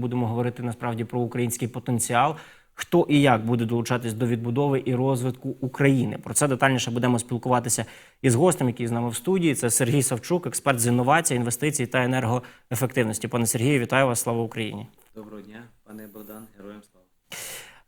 Будемо говорити насправді про український потенціал. Хто і як буде долучатись до відбудови і розвитку України? Про це детальніше будемо спілкуватися із гостем, який з нами в студії. Це Сергій Савчук, експерт з інновацій, інвестицій та енергоефективності. Пане Сергію, вітаю вас! Слава Україні! Доброго дня, пане Богдан, героям слава.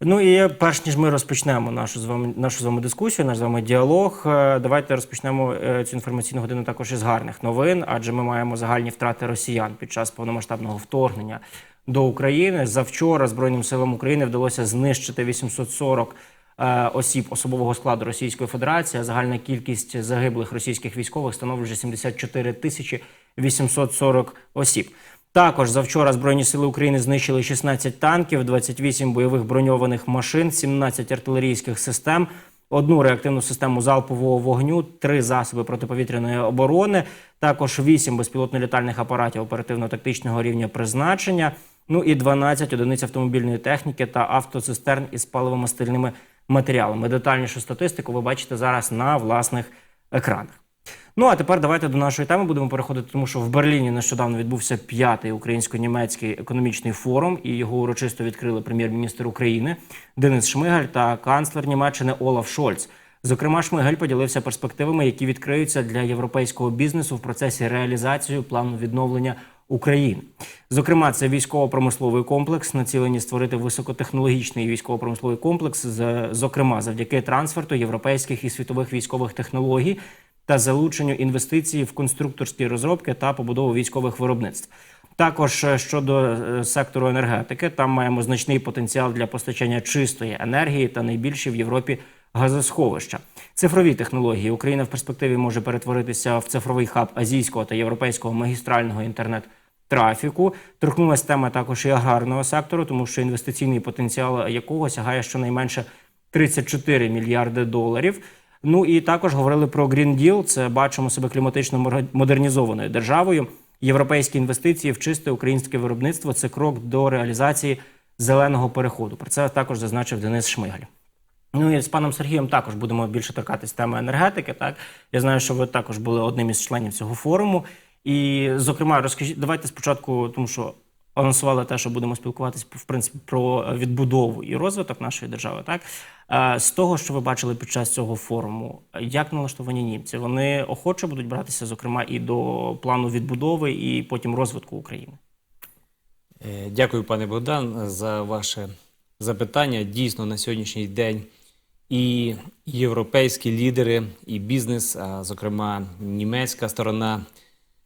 Ну і перш ніж ми розпочнемо нашу з вами нашу з вами дискусію, наш з вами діалог. е, Давайте розпочнемо е, цю інформаційну годину також із гарних новин, адже ми маємо загальні втрати росіян під час повномасштабного вторгнення до України. Завчора Збройним силам України вдалося знищити 840 е, осіб особового складу Російської Федерації. Загальна кількість загиблих російських військових становить вже 74 тисячі 840 осіб. Також завчора Збройні сили України знищили 16 танків, 28 бойових броньованих машин, 17 артилерійських систем, одну реактивну систему залпового вогню, три засоби протиповітряної оборони, також 8 безпілотно-літальних апаратів оперативно-тактичного рівня призначення, ну і 12 одиниць автомобільної техніки та автоцистерн із паливомастильними матеріалами. Детальнішу статистику ви бачите зараз на власних екранах. Ну а тепер давайте до нашої теми будемо переходити, тому що в Берліні нещодавно відбувся п'ятий українсько-німецький економічний форум, і його урочисто відкрили прем'єр-міністр України Денис Шмигаль та канцлер Німеччини Олаф Шольц. Зокрема, Шмигаль поділився перспективами, які відкриються для європейського бізнесу в процесі реалізації плану відновлення України. Зокрема, це військово-промисловий комплекс, націлені створити високотехнологічний військово-промисловий комплекс, зокрема завдяки трансферту європейських і світових військових технологій та залученню інвестицій в конструкторські розробки та побудову військових виробництв. Також е, щодо е, сектору енергетики, там маємо значний потенціал для постачання чистої енергії та найбільші в Європі газосховища. Цифрові технології Україна в перспективі може перетворитися в цифровий хаб азійського та європейського магістрального інтернет. Трафіку торкнулася тема також і аграрного сектору, тому що інвестиційний потенціал якого сягає щонайменше 34 мільярди доларів. Ну і також говорили про Green Deal. Це бачимо себе кліматично модернізованою державою. Європейські інвестиції в чисте українське виробництво це крок до реалізації зеленого переходу. Про це також зазначив Денис Шмигаль. Ну і з паном Сергієм також будемо більше торкатись теми енергетики. Так я знаю, що ви також були одним із членів цього форуму. І, зокрема, розкажіть, давайте спочатку, тому що анонсували те, що будемо спілкуватись в принципі про відбудову і розвиток нашої держави. Так з того, що ви бачили під час цього форуму, як налаштовані німці? Вони охоче будуть братися, зокрема, і до плану відбудови, і потім розвитку України. Е, Дякую, пане Богдан, за ваше запитання. Дійсно, на сьогоднішній день і європейські лідери, і бізнес, а зокрема німецька сторона,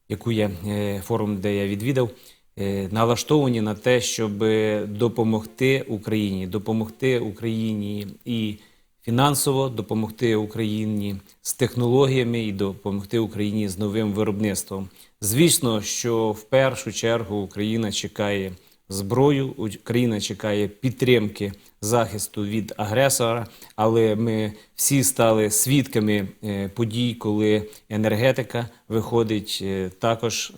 яку я е, форум, де я відвідав, е, налаштовані на те, щоб допомогти Україні, допомогти Україні і фінансово, допомогти Україні з технологіями і допомогти Україні з новим виробництвом. Звісно, що в першу чергу Україна чекає зброю, Україна чекає підтримки захисту від агресора, але ми всі стали свідками е, подій, коли енергетика виходить е, також,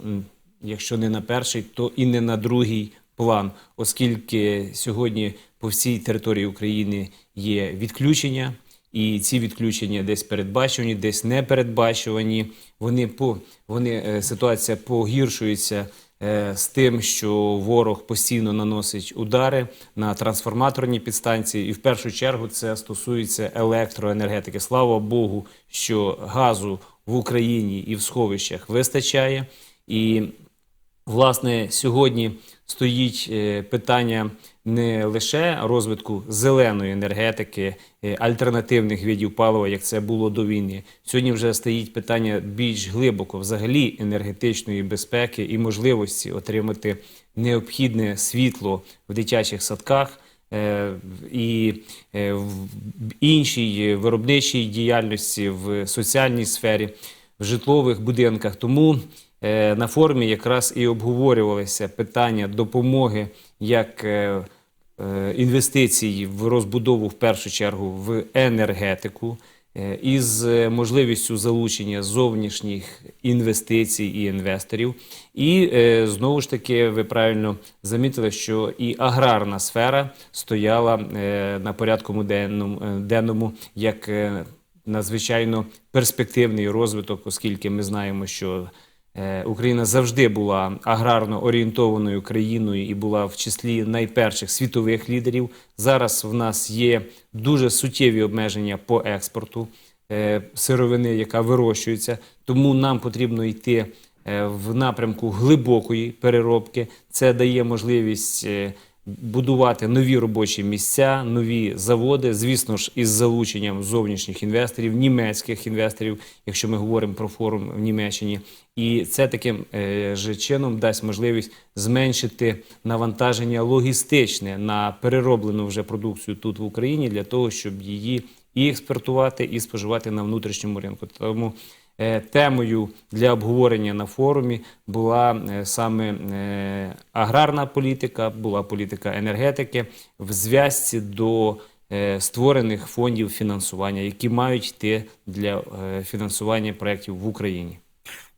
якщо не на перший, то і не на другий план, оскільки сьогодні по всій території України є відключення. І ці відключення десь передбачувані, десь не передбачувані. Вони по вони е, ситуація погіршується з тим, що ворог постійно наносить удари на трансформаторні підстанції, і в першу чергу це стосується електроенергетики. Слава Богу, що газу в Україні і в сховищах вистачає. І Власне, сьогодні стоїть е, питання не лише розвитку зеленої енергетики, е, альтернативних видів палива, як це було до війни. Сьогодні вже стоїть питання більш глибоко взагалі енергетичної безпеки і можливості отримати необхідне світло в дитячих садках. е, І в іншій виробничій діяльності, в соціальній сфері, в житлових будинках. Тому на форумі якраз і обговорювалися питання допомоги як е, е, інвестицій в розбудову в першу чергу в енергетику. е, Із е, можливістю залучення зовнішніх інвестицій і інвесторів, і е, знову ж таки, ви правильно замітили, що і аграрна сфера стояла е, на порядку денному, е, як е, надзвичайно перспективний розвиток, оскільки ми знаємо, що Е, Україна завжди була аграрно орієнтованою країною і була в числі найперших світових лідерів. Зараз в нас є дуже суттєві обмеження по експорту е, сировини, яка вирощується. Тому нам потрібно йти е, в напрямку глибокої переробки. Це дає можливість е, будувати нові робочі місця, нові заводи, звісно ж, із залученням зовнішніх інвесторів, німецьких інвесторів, якщо ми говоримо про форум в Німеччині. І це таким е, же чином дасть можливість зменшити навантаження логістичне на перероблену вже продукцію тут в Україні для того, щоб її і експортувати, і споживати на внутрішньому ринку. Тому темою для обговорення на форумі була е, саме е, аграрна політика, була політика енергетики в зв'язці до е, створених фондів фінансування, які мають йти для е, фінансування проєктів в Україні.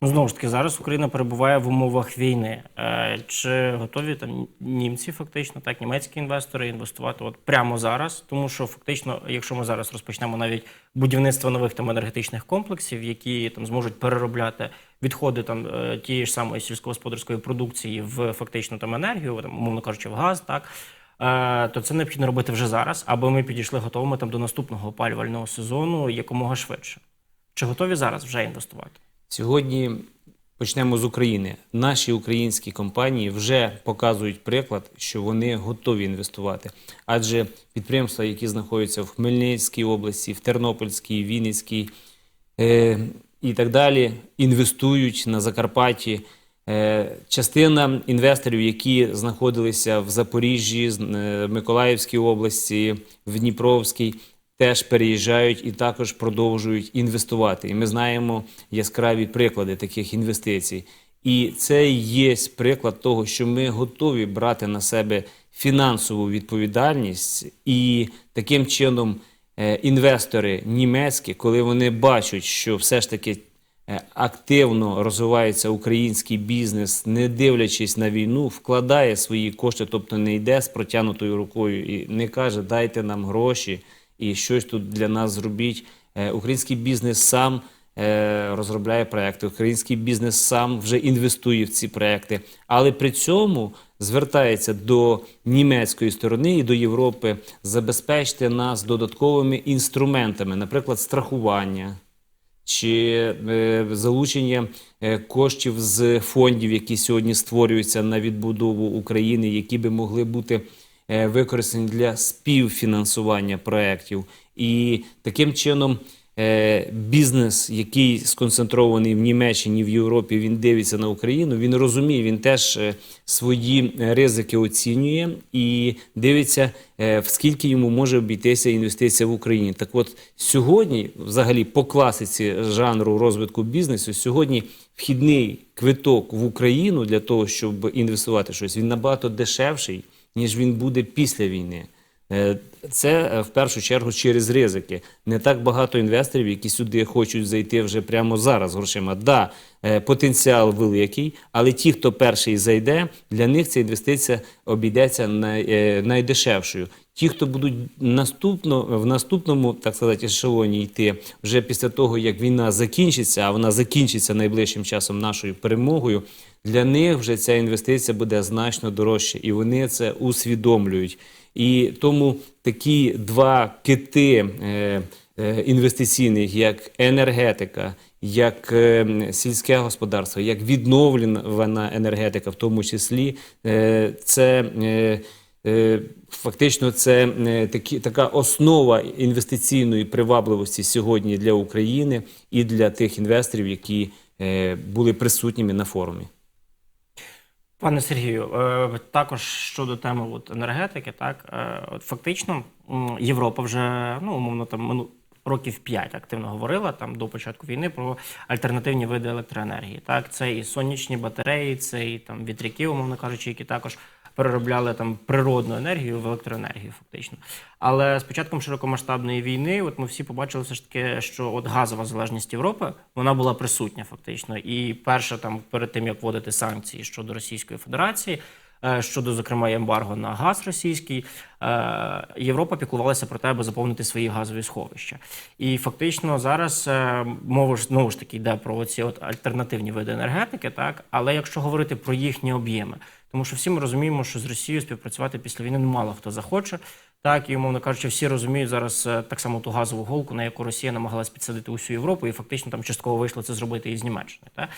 Ну, знову ж таки, зараз Україна перебуває в умовах війни. Е, Чи готові там німці, фактично, так, німецькі інвестори інвестувати от прямо зараз? Тому що фактично, якщо ми зараз розпочнемо навіть будівництво нових там енергетичних комплексів, які там зможуть переробляти відходи там е, тієї ж самої сільськогосподарської продукції в фактично там енергію, там, умовно кажучи, в газ, так. е, То це необхідно робити вже зараз, аби ми підійшли готовими там до наступного опалювального сезону якомога швидше. Чи готові зараз вже інвестувати? Сьогодні почнемо з України. Наші українські компанії вже показують приклад, що вони готові інвестувати. Адже підприємства, які знаходяться в Хмельницькій області, в Тернопільській, Вінницькій е, і так далі, інвестують на Закарпатті. Е, Частина інвесторів, які знаходилися в Запоріжжі, е, Миколаївській області, в Дніпровській, теж переїжджають і також продовжують інвестувати. І ми знаємо яскраві приклади таких інвестицій. І це є приклад того, що ми готові брати на себе фінансову відповідальність, і таким чином е, інвестори німецькі, коли вони бачать, що все ж таки е, активно розвивається український бізнес, не дивлячись на війну, вкладає свої кошти, тобто не йде з протягнутою рукою і не каже, дайте нам гроші і щось тут для нас зробіть. Е, Український бізнес сам е, розробляє проекти, український бізнес сам вже інвестує в ці проекти, але при цьому звертається до німецької сторони і до Європи забезпечити нас додатковими інструментами, наприклад, страхування чи е, залучення коштів з фондів, які сьогодні створюються на відбудову України, які би могли бути використані для співфінансування проєктів. І таким чином е, бізнес, який сконцентрований в Німеччині, в Європі, він дивиться на Україну, він розуміє, він теж е, свої е, ризики оцінює і дивиться, е, в скільки йому може обійтися інвестиція в Україні. Так от сьогодні, взагалі, по класиці жанру розвитку бізнесу, сьогодні вхідний квиток в Україну для того, щоб інвестувати щось, він набагато дешевший, ніж він буде після війни. Е, Це е, в першу чергу через ризики. Не так багато інвесторів, які сюди хочуть зайти вже прямо зараз грошима. Да, е, потенціал великий, але ті, хто перший зайде, для них ця інвестиція обійдеться най, найдешевшою. Ті, хто будуть наступно в наступному, так сказати, ешелоні йти вже після того, як війна закінчиться, а вона закінчиться найближчим часом нашою перемогою. Для них вже ця інвестиція буде значно дорожче, і вони це усвідомлюють. І тому такі два кити е, е, інвестиційних, як енергетика, як е, сільське господарство, як відновлена енергетика, в тому числі, е, це е, фактично це е, такі, така основа інвестиційної привабливості сьогодні для України і для тих інвесторів, які е, були присутніми на форумі. Пане Сергію, е, також щодо теми от, енергетики, так е, от фактично Європа вже ну умовно там років 5 активно говорила там до початку війни про альтернативні види електроенергії. Так, це і сонячні батареї, це і там вітряки, умовно кажучи, які також переробляли там природну енергію в електроенергію, фактично. Але з початком широкомасштабної війни, от ми всі побачили все ж таки, що от газова залежність Європи вона була присутня фактично. І перше, там перед тим як вводити санкції щодо Російської Федерації, е, щодо, зокрема, ембарго на газ російський, е, Європа піклувалася про те, аби заповнити свої газові сховища. І фактично зараз е, мова ж знову ж таки йде про ці от альтернативні види енергетики, так але якщо говорити про їхні об'єми, тому що всі ми розуміємо, що з Росією співпрацювати після війни мало хто захоче. Так, і умовно кажучи, всі розуміють зараз е, так само ту газову голку, на яку Росія намагалась підсадити усю Європу, і фактично там частково вийшло це зробити із Німеччини. Так?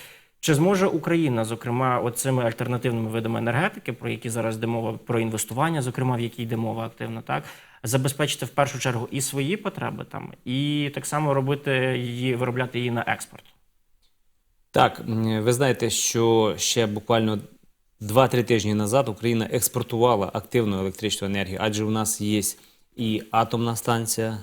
Чи зможе Україна, зокрема, оцими альтернативними видами енергетики, про які зараз йде мова, про інвестування, зокрема, в які йде мова активно, так забезпечити в першу чергу і свої потреби там, і так само робити її, виробляти її на експорт? Так, ви знаєте, що ще буквально 2-3 тижні назад Україна експортувала активну електричну енергію, адже у нас є і атомна станція,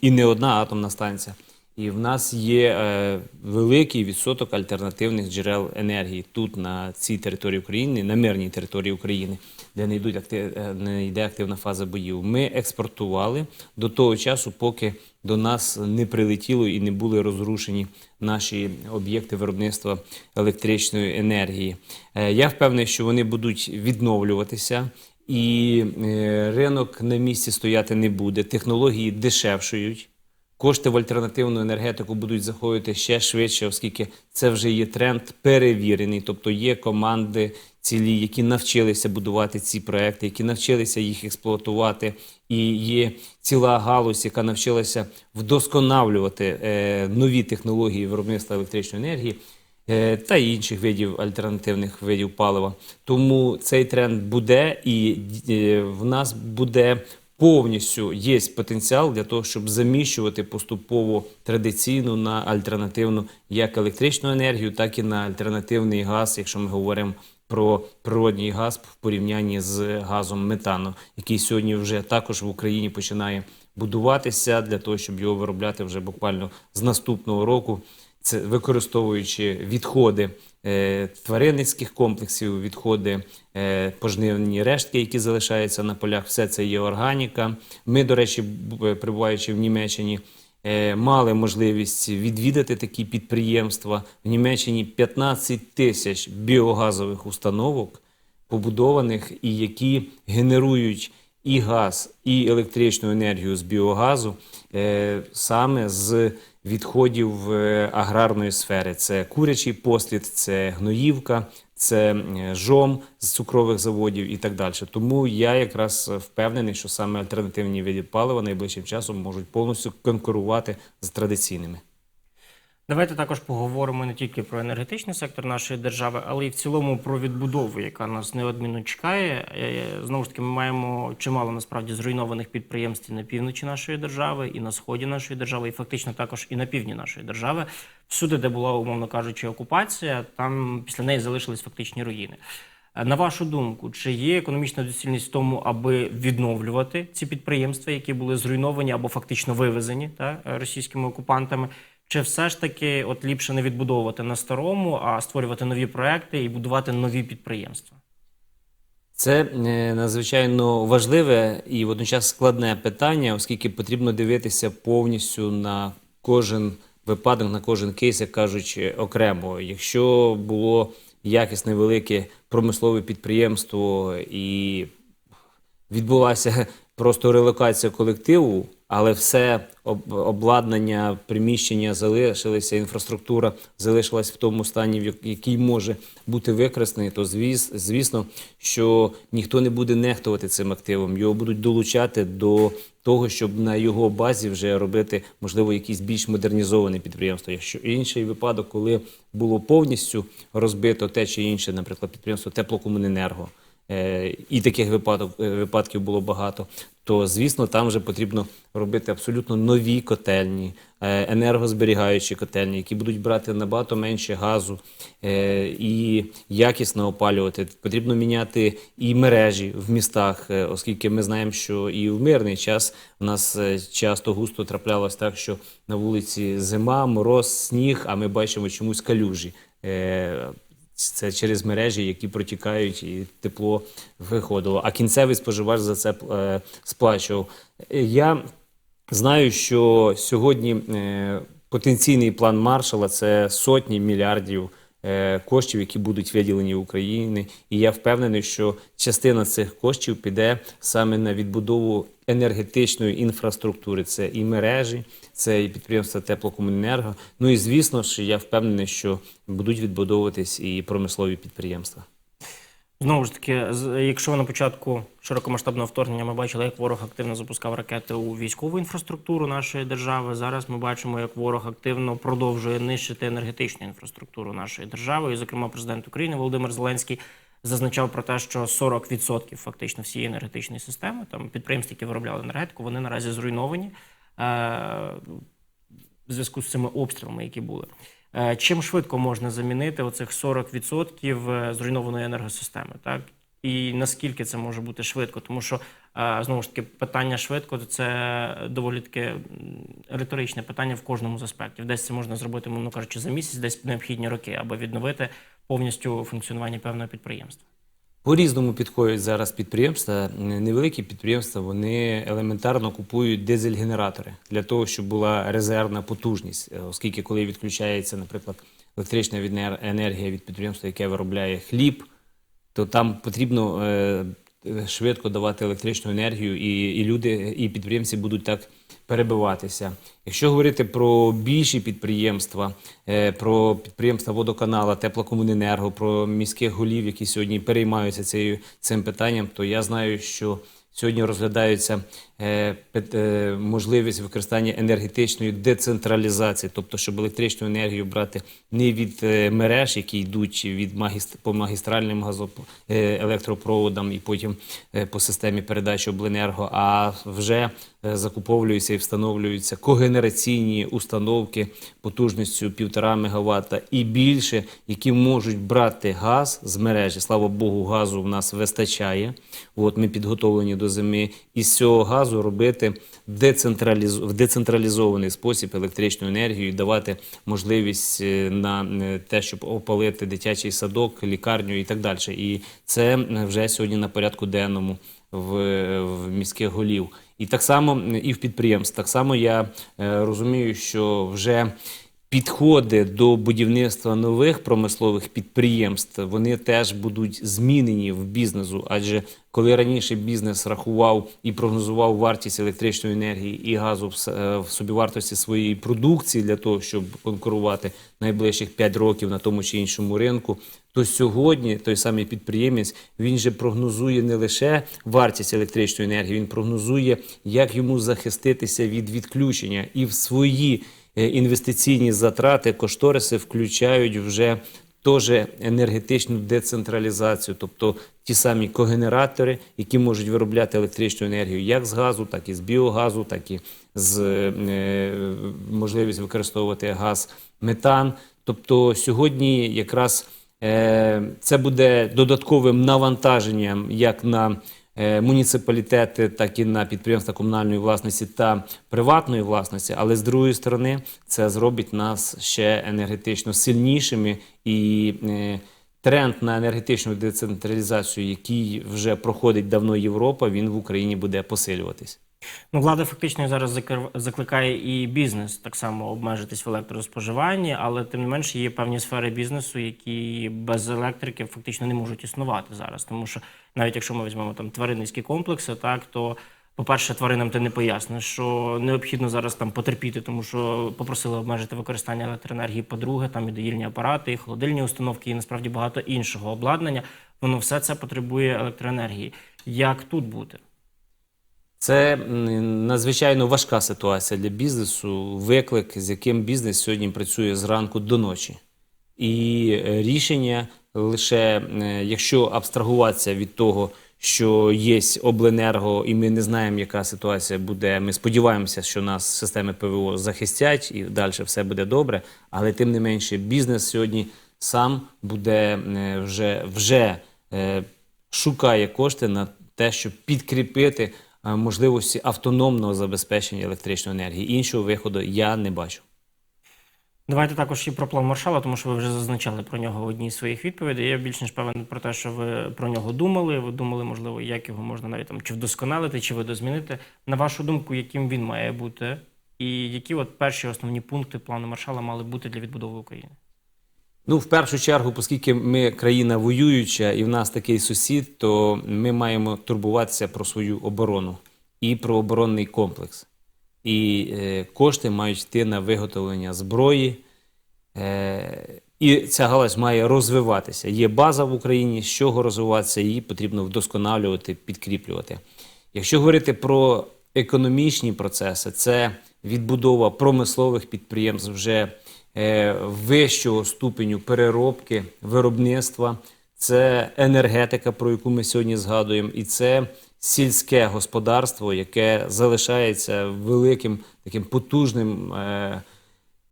і не одна атомна станція. І в нас є е, великий відсоток альтернативних джерел енергії тут, на цій території України, на мирній території України, де не, йдуть актив, е, не йде активна фаза боїв. Ми експортували до того часу, поки до нас не прилетіло і не були розрушені наші об'єкти виробництва електричної енергії. Е, Я впевнений, що вони будуть відновлюватися. І е, ринок на місці стояти не буде. Технології дешевшують. Кошти в альтернативну енергетику будуть заходити ще швидше, оскільки це вже є тренд перевірений. Тобто є команди цілі, які навчилися будувати ці проекти, які навчилися їх експлуатувати. І є ціла галузь, яка навчилася вдосконалювати е, нові технології виробництва електричної енергії е, та інших видів альтернативних видів палива. Тому цей тренд буде, і е, в нас буде повністю є потенціал для того, щоб заміщувати поступово традиційну на альтернативну як електричну енергію, так і на альтернативний газ, якщо ми говоримо про природній газ в порівнянні з газом метану, який сьогодні вже також в Україні починає будуватися для того, щоб його виробляти вже буквально з наступного року. Це використовуючи відходи е, тваринницьких комплексів, відходи е, пожнивні рештки, які залишаються на полях, все це є органіка. Ми, до речі, е, в Німеччині, е, мали можливість відвідати такі підприємства. В Німеччині 15 тисяч біогазових установок побудованих і які генерують і газ, і електричну енергію з біогазу е, саме з відходів е, аграрної сфери. Це курячий послід, це гноївка, це е, жом з цукрових заводів і так далі. Тому я якраз впевнений, що саме альтернативні види палива найближчим часом можуть повністю конкурувати з традиційними. Давайте також поговоримо не тільки про енергетичний сектор нашої держави, але й в цілому про відбудову, яка нас неодмінно чекає. Е, Знову ж таки, ми маємо чимало насправді зруйнованих підприємств і на півночі нашої держави, і на сході нашої держави, і фактично також і на півдні нашої держави. Всюди, де була, умовно кажучи, окупація, там після неї залишились фактичні руїни. Е, На вашу думку, чи є економічна доцільність в тому, аби відновлювати ці підприємства, які були зруйновані або фактично вивезені та, е, російськими окупантами? Чи все ж таки от ліпше не відбудовувати на старому, а створювати нові проекти і будувати нові підприємства? Це е, надзвичайно важливе і водночас складне питання, оскільки потрібно дивитися повністю на кожен випадок, на кожен кейс, як кажучи, окремо. Якщо було якісне велике промислове підприємство і відбулася просто релокація колективу, але все обладнання, приміщення залишилися, інфраструктура залишилась в тому стані, в як- який може бути використаний, то звіс, звісно, що ніхто не буде нехтувати цим активом. Його будуть долучати до того, щоб на його базі вже робити, можливо, якісь більш модернізовані підприємства. Якщо інший випадок, коли було повністю розбито те чи інше, наприклад, підприємство теплокомуненерго, і таких випадок, е, випадків було багато, то звісно там вже потрібно робити абсолютно нові котельні, е, енергозберігаючі котельні, які будуть брати набагато менше газу е, і якісно опалювати. Потрібно міняти і мережі в містах, е, оскільки ми знаємо, що і в мирний час у нас е, часто густо траплялось так, що на вулиці зима, мороз, сніг, а ми бачимо чомусь калюжі. Це через мережі, які протікають, і тепло виходило. А кінцевий споживач за це е, сплачував. Е, Я знаю, що сьогодні е, потенційний план Маршала це сотні мільярдів коштів, які будуть виділені Україні. І я впевнений, що частина цих коштів піде саме на відбудову енергетичної інфраструктури. Це і мережі, це і підприємства теплокомуненерго. Ну і звісно ж, я впевнений, що будуть відбудовуватись і промислові підприємства. Знову ж таки, якщо на початку широкомасштабного вторгнення ми бачили, як ворог активно запускав ракети у військову інфраструктуру нашої держави, зараз ми бачимо, як ворог активно продовжує нищити енергетичну інфраструктуру нашої держави. І, зокрема, президент України Володимир Зеленський зазначав про те, що 40% фактично всієї енергетичної системи, там підприємств, які виробляли енергетику, вони наразі зруйновані. Е- в зв'язку з цими обстрілами, які були. Е, Чим швидко можна замінити оцих 40% е, зруйнованої енергосистеми, так? І наскільки це може бути швидко? Тому що е, знову ж таки питання швидко це доволі таке риторичне питання в кожному з аспектів. Десь це можна зробити, мовно кажучи, за місяць, десь необхідні роки, аби відновити повністю функціонування певного підприємства. По-різному підходять зараз підприємства. Невеликі підприємства вони елементарно купують дизель-генератори для того, щоб була резервна потужність. Е, Оскільки, коли відключається, наприклад, електрична енергія від підприємства, яке виробляє хліб, то там потрібно е, швидко давати електричну енергію, і, і люди, і підприємці будуть так перебиватися. Якщо говорити про більші підприємства, е, про підприємства водоканала, теплокомуненерго, про міських голів, які сьогодні переймаються цією цим питанням, то я знаю, що Сьогодні е, можливість використання енергетичної децентралізації, тобто, щоб електричну енергію брати не від е, мереж, які йдуть від магіст... по магістральним газоп... е, електропроводам і потім е, по системі передачі обленерго, а вже е, закуповуються і встановлюються когенераційні установки потужністю 1,5 МВт і більше, які можуть брати газ з мережі. Слава Богу, газу в нас вистачає. От ми підготовлені до зими, і з цього газу робити децентраліз... в децентралізований спосіб електричну енергію і давати можливість е, на е, те, щоб опалити дитячий садок, лікарню і так далі. І це е, вже сьогодні на порядку денному в, в міських голів. І так само і в підприємств. Так само я розумію, що вже підходи до будівництва нових промислових підприємств вони теж будуть змінені в бізнесу. Адже коли раніше бізнес рахував і прогнозував вартість електричної енергії і газу в е, собівартості своєї продукції для того, щоб конкурувати найближчих 5 років на тому чи іншому ринку, то сьогодні той самий підприємець він же прогнозує не лише вартість електричної енергії, він прогнозує, як йому захиститися від відключення і в свої інвестиційні затрати, кошториси включають вже теж енергетичну децентралізацію, тобто ті самі когенератори, які можуть виробляти електричну енергію як з газу, так і з біогазу, так і з е, можливість використовувати газ метан. Тобто сьогодні якраз е, це буде додатковим навантаженням як на е, муніципалітети, так і на підприємства комунальної власності та приватної власності. Але з другої сторони, це зробить нас ще енергетично сильнішими і е, тренд на енергетичну децентралізацію, який вже проходить давно Європа, він в Україні буде посилюватись. Ну, влада фактично зараз закликає і бізнес так само обмежитись в електроспоживанні, але тим не менше є певні сфери бізнесу, які без електрики фактично не можуть існувати зараз. Тому що навіть якщо ми візьмемо там тваринницькі комплекси, так то. По-перше, тваринам ти не поясниш, що необхідно зараз там потерпіти, тому що попросили обмежити використання електроенергії. По-друге, там і доїльні апарати, і холодильні установки, і насправді багато іншого обладнання. Воно все це потребує електроенергії. Як тут бути? Це надзвичайно важка ситуація для бізнесу, виклик, з яким бізнес сьогодні працює зранку до ночі. І е, рішення лише е, якщо абстрагуватися від того, що є обленерго, і ми не знаємо, яка ситуація буде. Ми сподіваємося, що нас системи ПВО захистять і далі все буде добре. Але тим не менше, бізнес сьогодні сам буде е, вже, вже шукає кошти на те, щоб підкріпити можливості автономного забезпечення електричної енергії. Іншого виходу я не бачу. Давайте також і про план Маршала, тому що ви вже зазначали про нього в одній з своїх відповідей. Я більш ніж певен про те, що ви про нього думали. Ви думали, можливо, як його можна навіть там чи вдосконалити, чи видозмінити. На вашу думку, яким він має бути, і які от перші основні пункти плану Маршала мали бути для відбудови України? Ну, в першу чергу, оскільки ми країна воююча і в нас такий сусід, то ми маємо турбуватися про свою оборону і про оборонний комплекс. І е, кошти мають йти на виготовлення зброї. Е, і ця галузь має розвиватися. Є база в Україні, з чого розвиватися, її потрібно вдосконалювати, підкріплювати. Якщо говорити про економічні процеси, це відбудова промислових підприємств вже вищого ступеню переробки, виробництва, це енергетика, про яку ми сьогодні згадуємо, і це сільське господарство, яке залишається великим таким потужним.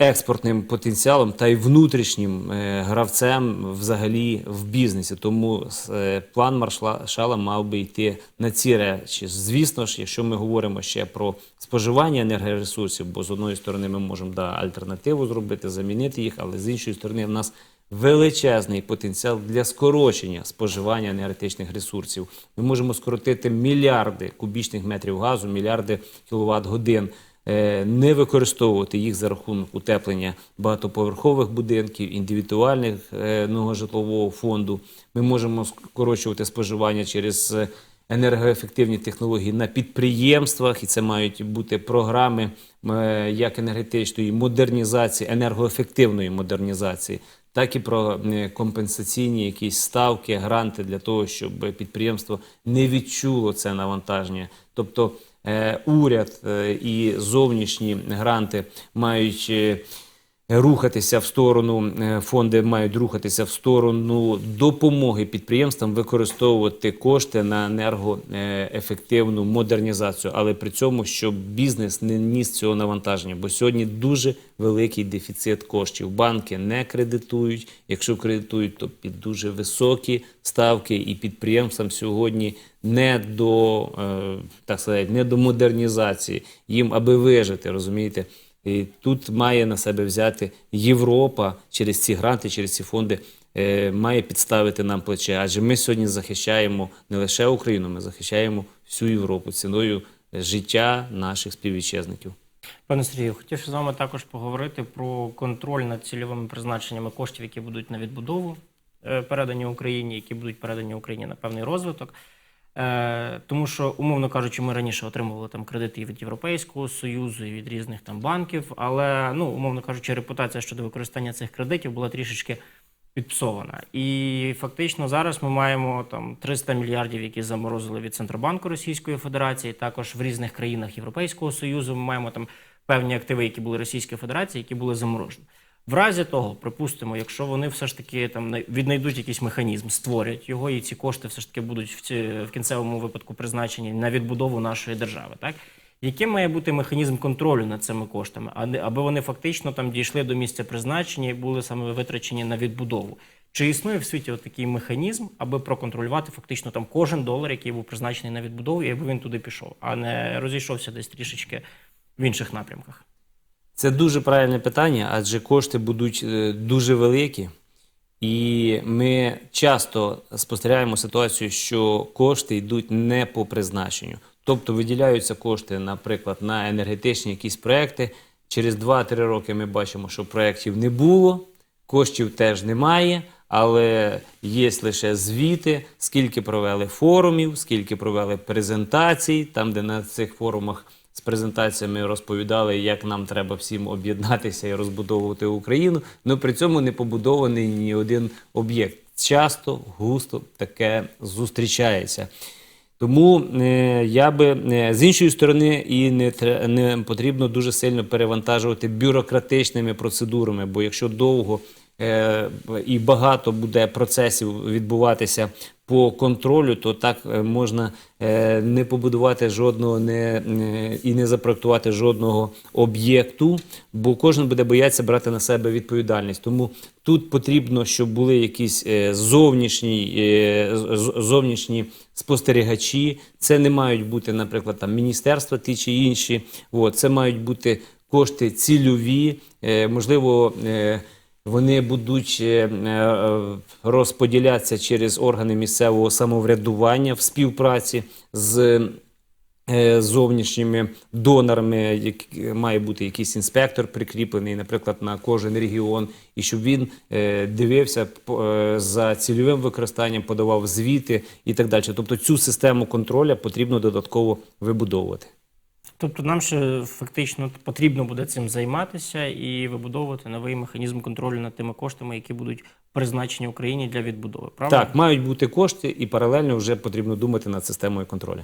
Експортним потенціалом та й внутрішнім е, гравцем взагалі в бізнесі. Тому е, план Маршала мав би йти на ці речі. Звісно ж, якщо ми говоримо ще про споживання енергоресурсів, бо з одної сторони ми можемо да, альтернативу зробити, замінити їх, але з іншої сторони в нас величезний потенціал для скорочення споживання енергетичних ресурсів. Ми можемо скоротити мільярди кубічних метрів газу, мільярди кіловат годин не використовувати їх за рахунок утеплення багатоповерхових будинків, індивідуального житлового фонду. Ми можемо скорочувати споживання через е, енергоефективні технології на підприємствах, і це мають бути програми е, як енергетичної модернізації, енергоефективної модернізації, так і про е, компенсаційні якісь ставки, гранти для того, щоб підприємство не відчуло це навантаження. Тобто е, уряд е, і зовнішні гранти мають. Рухатися в сторону е, фонди мають рухатися в сторону допомоги підприємствам використовувати кошти на енергоефективну модернізацію, але при цьому щоб бізнес не ніс цього навантаження. Бо сьогодні дуже великий дефіцит коштів. Банки не кредитують. Якщо кредитують, то під дуже високі ставки, і підприємствам сьогодні не до е, так сказати, не до модернізації. Їм аби вижити, розумієте. І тут має на себе взяти Європа через ці гранти, через ці фонди, е, має підставити нам плече. Адже ми сьогодні захищаємо не лише Україну, ми захищаємо всю Європу ціною життя наших співвітчизників. Пане Сергію, хотів з вами також поговорити про контроль над цільовими призначеннями коштів, які будуть на відбудову е, передані Україні, які будуть передані Україні на певний розвиток. Е, Тому що, умовно кажучи, ми раніше отримували там кредити і від Європейського Союзу, і від різних там банків. Але, ну, умовно кажучи, репутація щодо використання цих кредитів була трішечки підпсована. І фактично зараз ми маємо там 300 мільярдів, які заморозили від Центробанку Російської Федерації. Також в різних країнах Європейського Союзу ми маємо там певні активи, які були Російської Федерації, які були заморожені. В разі того, припустимо, якщо вони все ж таки там віднайдуть якийсь механізм, створять його, і ці кошти все ж таки будуть в, ці, в кінцевому випадку призначені на відбудову нашої держави, так яким має бути механізм контролю над цими коштами, аби вони фактично там дійшли до місця призначення і були саме витрачені на відбудову? Чи існує в світі такий механізм, аби проконтролювати фактично там кожен долар, який був призначений на відбудову, і аби він туди пішов, а не розійшовся десь трішечки в інших напрямках? Це дуже правильне питання, адже кошти будуть е, дуже великі. І ми часто спостерігаємо ситуацію, що кошти йдуть не по призначенню. Тобто виділяються кошти, наприклад, на енергетичні якісь проекти. Через 2-3 роки ми бачимо, що проєктів не було, коштів теж немає, але є лише звіти, скільки провели форумів, скільки провели презентацій, там, де на цих форумах з презентаціями розповідали, як нам треба всім об'єднатися і розбудовувати Україну. але при цьому не побудований ні один об'єкт. Часто, густо таке зустрічається. Тому е, я би е, з іншої сторони і не, не потрібно дуже сильно перевантажувати бюрократичними процедурами, бо якщо довго і багато буде процесів відбуватися по контролю, то так е, можна е, не побудувати жодного не, і не запроектувати жодного об'єкту, бо кожен буде боятися брати на себе відповідальність. Тому тут потрібно, щоб були якісь е, зовнішні, е, зовнішні спостерігачі. Це не мають бути, наприклад, там міністерства ті чи інші. От, це мають бути кошти цільові, е, можливо. Вони будуть е, е, розподілятися через органи місцевого самоврядування в співпраці з е, зовнішніми донорами, як має бути якийсь інспектор прикріплений, наприклад, на кожен регіон, і щоб він дивився за цільовим використанням, подавав звіти і так далі. Тобто цю систему контролю потрібно додатково вибудовувати. Тобто нам ще фактично потрібно буде цим займатися і вибудовувати новий механізм контролю над тими коштами, які будуть призначені Україні для відбудови. Правда? Так, мають бути кошти, і паралельно вже потрібно думати над системою контролю.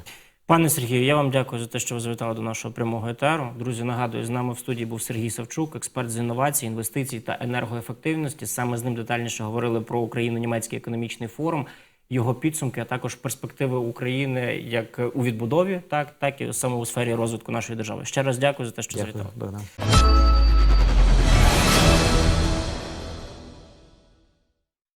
Пане Сергію, я вам дякую за те, що ви завітали до нашого прямого етеру. Друзі, нагадую, з нами в студії був Сергій Савчук, експерт з інновацій, інвестицій та енергоефективності. Саме з ним детальніше говорили про Україно-німецький економічний форум, його підсумки, а також перспективи України як у відбудові, так, так і саме у сфері розвитку нашої держави. Ще раз дякую за те, що завітали.